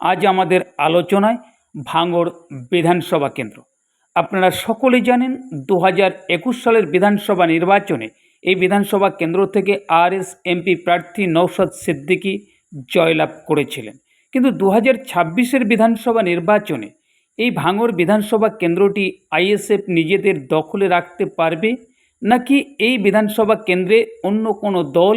আজ আমাদের আলোচনায় ভাঙড় বিধানসভা কেন্দ্র। আপনারা সকলেই জানেন দু হাজার একুশ সালের বিধানসভা নির্বাচনে এই বিধানসভা কেন্দ্র থেকে আর এস এমপি প্রার্থী নৌশদ সিদ্দিকী জয়লাভ করেছিলেন। কিন্তু দু হাজার ছাব্বিশের বিধানসভা নির্বাচনে এই ভাঙড় বিধানসভা কেন্দ্রটি আইএসএফ নিজেদের দখলে রাখতে পারবে নাকি এই বিধানসভা কেন্দ্রে অন্য কোনো দল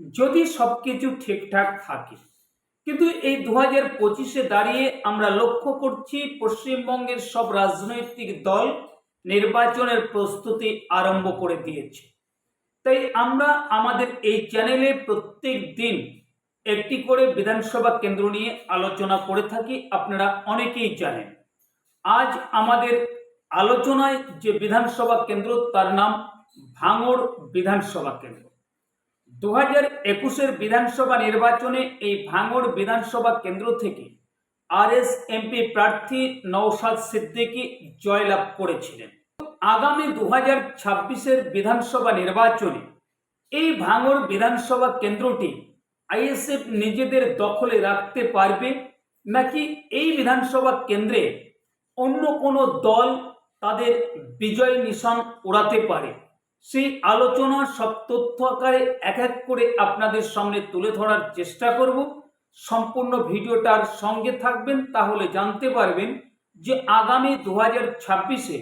যদি সব কিছু ঠিকঠাক থাকে। কিন্তু এই দু হাজার পঁচিশে দাঁড়িয়ে আমরা লক্ষ্য করছি পশ্চিমবঙ্গের সব রাজনৈতিক দল নির্বাচনের প্রস্তুতি আরম্ভ করে দিয়েছে। তাই আমরা আমাদের এই চ্যানেলে প্রত্যেক দিন একটি করে বিধানসভা কেন্দ্র নিয়ে আলোচনা করে থাকি, আপনারা অনেকেই জানেন। আজ আমাদের আলোচনায় যে বিধানসভা কেন্দ্র, তার নাম ভাঙড় বিধানসভা কেন্দ্র। দু হাজার একুশের বিধানসভা নির্বাচনে এই ভাঙড় বিধানসভা কেন্দ্র থেকে আর এস এমপি প্রার্থী নৌসাদ সিদ্দিকী জয়লাভ করেছিলেন। আগামী দু হাজার ছাব্বিশের বিধানসভা নির্বাচনে এই ভাঙড় বিধানসভা কেন্দ্রটি আইএসএফ নিজেদের দখলে রাখতে পারবে নাকি এই বিধানসভা কেন্দ্রে অন্য কোনো দল তাদের বিজয় নিশান ওড়াতে পারে? সেই আলোচনা, সব তথ্য আকারে এক এক করে আপনাদের সামনে তুলে ধরার চেষ্টা করব। সম্পূর্ণ ভিডিওটার সঙ্গে থাকবেন, তাহলে জানতে পারবেন যে আগামী দু হাজার ছাব্বিশে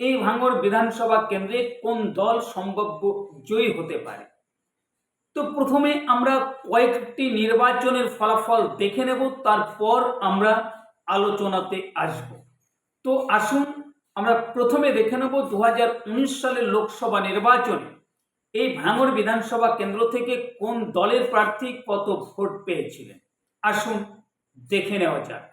এই ভাঙর বিধানসভা কেন্দ্রে কোন দল সম্ভাব্য জয়ী হতে পারে। তো প্রথমে আমরা কয়েকটি নির্বাচনের ফলাফল দেখে নেব, তারপর আমরা আলোচনাতে আসব। তো আসুন আমরা প্রথমে দেখে নেব দু হাজার উনিশ সালের লোকসভা নির্বাচনে এই ভাঙর বিধানসভা কেন্দ্র থেকে কোন দলের প্রার্থী কত ভোট পেয়েছিলেন? আসুন দেখে নেওয়া যাক।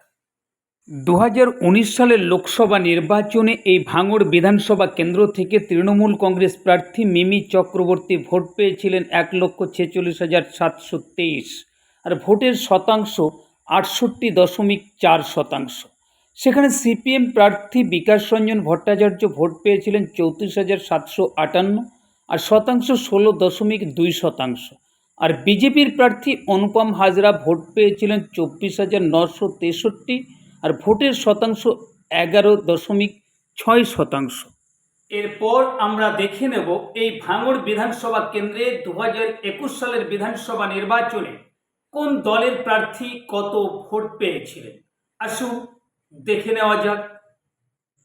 দু হাজার উনিশ সালের লোকসভা নির্বাচনে এই ভাঙড় বিধানসভা কেন্দ্র থেকে তৃণমূল কংগ্রেস প্রার্থী মিমি চক্রবর্তী ভোট পেয়েছিলেন এক লক্ষ ছেচল্লিশ হাজার সাতশো তেইশ। আর ভোটের শতাংশ আটষট্টি দশমিক চার শতাংশ। সেখানে সিপিএম প্রার্থী বিকাশ রঞ্জন ভট্টাচার্য ভোট পেয়েছিলেন চৌত্রিশ হাজার সাতশো আটান্ন আর শতাংশ ষোলো দশমিক দুই শতাংশ। আর বিজেপির প্রার্থী অনুপম হাজরা ভোট পেয়েছিলেন চব্বিশ হাজার নশো তেষট্টি আর ভোটের শতাংশ এগারো দশমিক ছয় শতাংশ। এরপর আমরা দেখে নেব এই ভাঙড় বিধানসভা কেন্দ্রে দু হাজার একুশ সালের বিধানসভা নির্বাচনে কোন দলের প্রার্থী কত ভোট পেয়েছিলেন। আসুন দেখে নেওয়া যাক।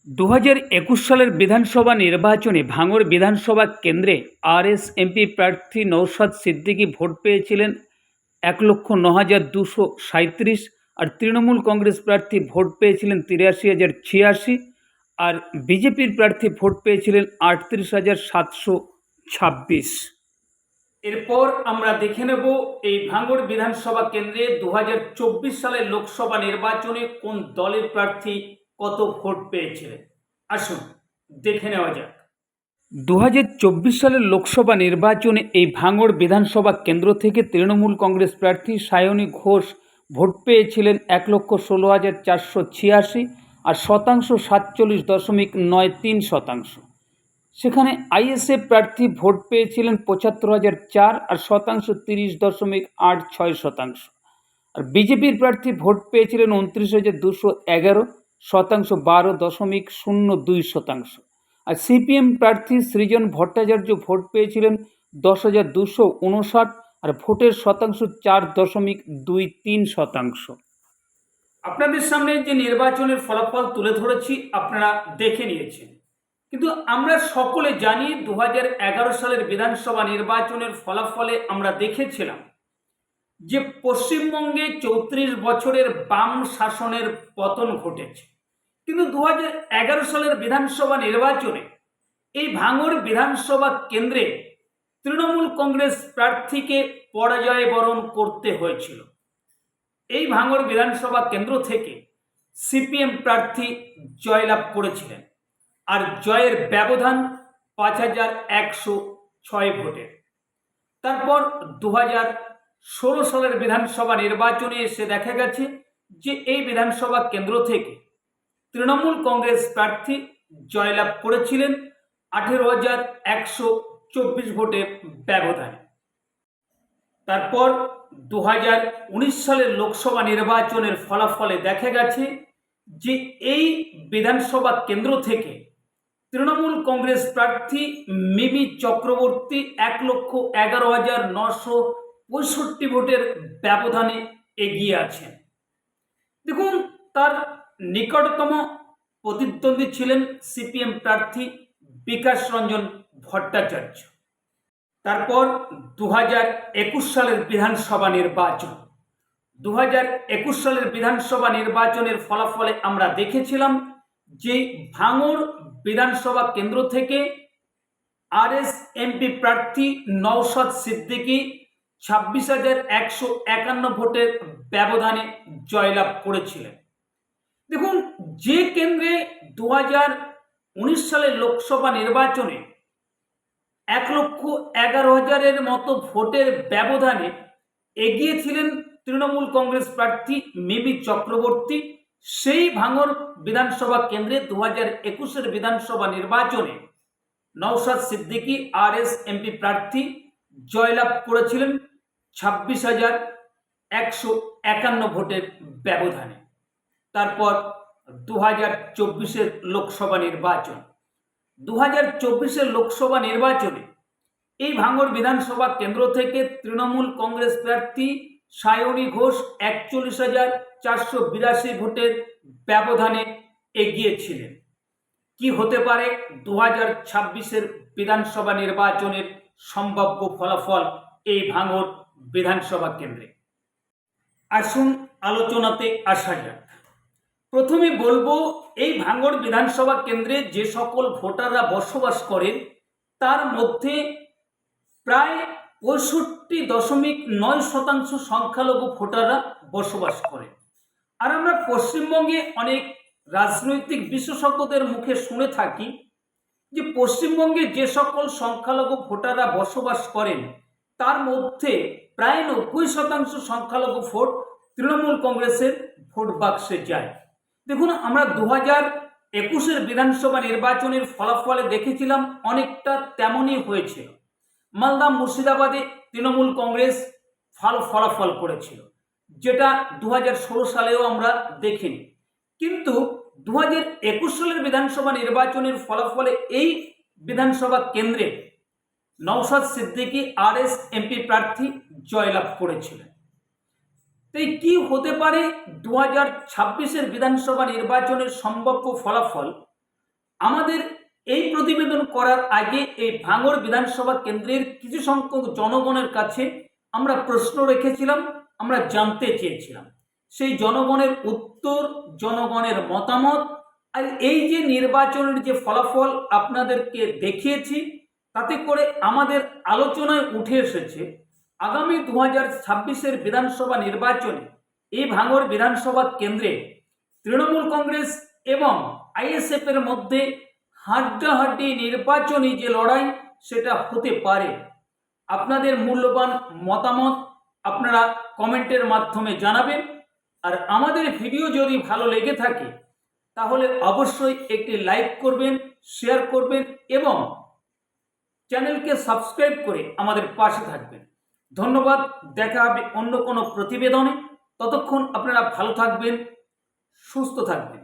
দু হাজার একুশ সালের বিধানসভা নির্বাচনে ভাঙড় বিধানসভা কেন্দ্রে আর এস এমপি প্রার্থী নৌসাদ সিদ্দিকী ভোট পেয়েছিলেন এক লক্ষ ন হাজার দুশো সাঁত্রিশ আর তৃণমূল কংগ্রেস প্রার্থী ভোট পেয়েছিলেন তিরাশি হাজার ছিয়াশি আর বিজেপির প্রার্থী ভোট পেয়েছিলেন আটত্রিশ হাজার সাতশো ছাব্বিশ। এরপর আমরা দেখে নেব এই ভাঙড় বিধানসভা কেন্দ্রে দু হাজার চব্বিশ সালের লোকসভা নির্বাচনে কোন দলের প্রার্থী কত ভোট পেয়েছিলেন আসুন, দেখে নেওয়া যাক। দু হাজার চব্বিশ সালের লোকসভা নির্বাচনে এই ভাঙড় বিধানসভা কেন্দ্র থেকে তৃণমূল কংগ্রেস প্রার্থী সায়নী ঘোষ ভোট পেয়েছিলেন এক লক্ষ ষোলো হাজার চারশো ছিয়াশি আর শতাংশ সাতচল্লিশ দশমিক নয় তিন শতাংশ। সেখানে আইএসএফ প্রার্থী ভোট পেয়েছিলেন পঁচাত্তর হাজার চার আর শতাংশ তিরিশ দশমিক আট ছয় শতাংশ। আর বিজেপির প্রার্থী ভোট পেয়েছিলেন উনত্রিশ হাজার দুশো এগারো, শতাংশ বারো দশমিক শূন্য দুই শতাংশ। আর সিপিএম প্রার্থী সৃজন ভট্টাচার্য ভোট পেয়েছিলেন দশ হাজার দুশো উনষাট আর ভোটের শতাংশ চার দশমিক দুই তিন শতাংশ। আপনাদের সামনে যে নির্বাচনের ফলাফল তুলে ধরেছি, আপনারা দেখে নিয়েছেন। কিন্তু আমরা সকলে জানি দু হাজার এগারো সালের বিধানসভা নির্বাচনের ফলাফলে আমরা দেখেছিলাম যে পশ্চিমবঙ্গে চৌত্রিশ বছরের বাম শাসনের পতন ঘটেছে। কিন্তু দু হাজার এগারো সালের বিধানসভা নির্বাচনে এই ভাঙড় বিধানসভা কেন্দ্রে তৃণমূল কংগ্রেস প্রার্থীকে পরাজয় বরণ করতে হয়েছিল। এই ভাঙড় বিধানসভা কেন্দ্র থেকে সিপিএম প্রার্থী জয়লাভ করেছিলেন। আর জয়ের ব্যবধান পাঁচ হাজার একশো ছয় ভোটের তারপর দু হাজার ষোলো সালের বিধানসভা নির্বাচনে এসে দেখা গেছে যে এই বিধানসভা কেন্দ্র থেকে তৃণমূল কংগ্রেস প্রার্থী জয়লাভ করেছিলেন আঠেরো হাজার একশো চব্বিশ ভোটের ব্যবধানে। তারপর দু হাজার উনিশ সালের লোকসভা নির্বাচনের ফলাফলে দেখা গেছে যে এই বিধানসভা কেন্দ্র থেকে তৃণমূল কংগ্রেস প্রার্থী মিমি চক্রবর্তী এক লক্ষ এগারো হাজার নশো পঁয়ষট্টি ভোটের ব্যবধানে এগিয়ে আছেন। দেখুন, তার নিকটতম প্রতিদ্বন্দ্বী ছিলেন সিপিএম প্রার্থী বিকাশ রঞ্জন ভট্টাচার্য। তারপর দু হাজার একুশ সালের বিধানসভা নির্বাচন। দু হাজার একুশ সালের বিধানসভা নির্বাচনের ফলাফলে আমরা দেখেছিলাম যে ভাঙড় বিধানসভা কেন্দ্র থেকে আরএস, এমপি প্রার্থী নওশাদ সিদ্দিকী ছাব্বিশ হাজার একশো একান্ন ভোটের ব্যবধানে জয়লাভ করেছিলেন। দেখুন, যে কেন্দ্রে দু হাজার উনিশ সালের লোকসভা নির্বাচনে এক লক্ষ এগারো হাজারের মতো ভোটের ব্যবধানে এগিয়েছিলেন তৃণমূল কংগ্রেস প্রার্থী মিমি চক্রবর্তী। সেই ভাঙর বিধানসভা কেন্দ্রে দু হাজার একুশের বিধানসভা নির্বাচনে Naushad Siddiqui R S MP প্রার্থী জয়লাভ করেছিলেন ছাব্বিশ হাজার একশো একান্ন ভোটের ব্যবধানে। তারপর দু হাজার চব্বিশের লোকসভা নির্বাচন। দু হাজার চব্বিশের লোকসভা নির্বাচনে এই ভাঙড় বিধানসভা কেন্দ্র থেকে তৃণমূল কংগ্রেস প্রার্থী সায়নী ঘোষ একচল্লিশ হাজার চারশো বিরাশি ভোটের ব্যবধানে এগিয়েছিলেন। কি হতে পারে? দু হাজার ছাব্বিশের বিধানসভা নির্বাচনের সম্ভাব্য ফলাফল এই ভাঙড় বিধানসভা কেন্দ্রে। আসুন আলোচনাতে আসা যাক। প্রথমে বলব, এই ভাঙড় বিধানসভা কেন্দ্রে যে সকল ভোটাররা বসবাস করেন, তার মধ্যে প্রায় পঁয়ষট্টি দশমিক নয় শতাংশ সংখ্যালঘু ভোটাররা বসবাস করে আর আমরা পশ্চিমবঙ্গে অনেক রাজনৈতিক বিশেষজ্ঞদের মুখে শুনে থাকি যে পশ্চিমবঙ্গে যে সকল সংখ্যালঘু ভোটাররা বসবাস করেন, তার মধ্যে প্রায় নব্বই শতাংশ সংখ্যালঘু ভোট তৃণমূল কংগ্রেসের ভোট বাক্সে যায়। দেখুন, আমরা দু হাজার একুশের বিধানসভা নির্বাচনের ফলাফলে দেখেছিলাম অনেকটা তেমনই হয়েছিল। মালদা মুর্শিদাবাদে তৃণমূল কংগ্রেস ভালো ফলাফল করেছিল। যেটা দু হাজার ষোলো সালেও আমরা দেখিনি। কিন্তু দু একুশ সালের বিধানসভা নির্বাচনের ফলাফলে এই বিধানসভা কেন্দ্রে নওশাদ সিদ্দিকী আর এস এমপি প্রার্থী জয়লাভ করেছিলেন। তাই কি হতে পারে দু হাজার ছাব্বিশের বিধানসভা নির্বাচনের সম্ভাব্য ফলাফল? আমাদের এই প্রতিবেদন করার আগে এই ভাঙড় বিধানসভা কেন্দ্রের কিছু সংখ্যক জনগণের কাছে আমরা প্রশ্ন রেখেছিলাম। আমরা জানতে চেয়েছিলাম। সেই জনগণের উত্তর, জনগণের মতামত আর এই যে নির্বাচনের যে ফলাফল আপনাদেরকে দেখিয়েছি, তাতে করে আমাদের আলোচনায় উঠে এসেছে, আগামী দু হাজার ছাব্বিশের বিধানসভা নির্বাচনে, এই ভাঙড় বিধানসভা কেন্দ্রে তৃণমূল কংগ্রেস এবং আইএসএফ এর মধ্যে হাড্ডাহাড্ডি নির্বাচনী যে লড়াই, সেটা হতে পারে। আপনাদের মূল্যবান মতামত আপনারা কমেন্টের মাধ্যমে জানাবেন। আর আমাদের ভিডিও যদি ভালো লেগে থাকে, তাহলে অবশ্যই একটি লাইক করবেন, শেয়ার করবেন এবং চ্যানেলকে সাবস্ক্রাইব করে আমাদের পাশে থাকবেন। ধন্যবাদ, দেখা হবে অন্য কোনো প্রতিবেদনে। ততক্ষণ আপনারা ভালো থাকবেন, সুস্থ থাকবেন।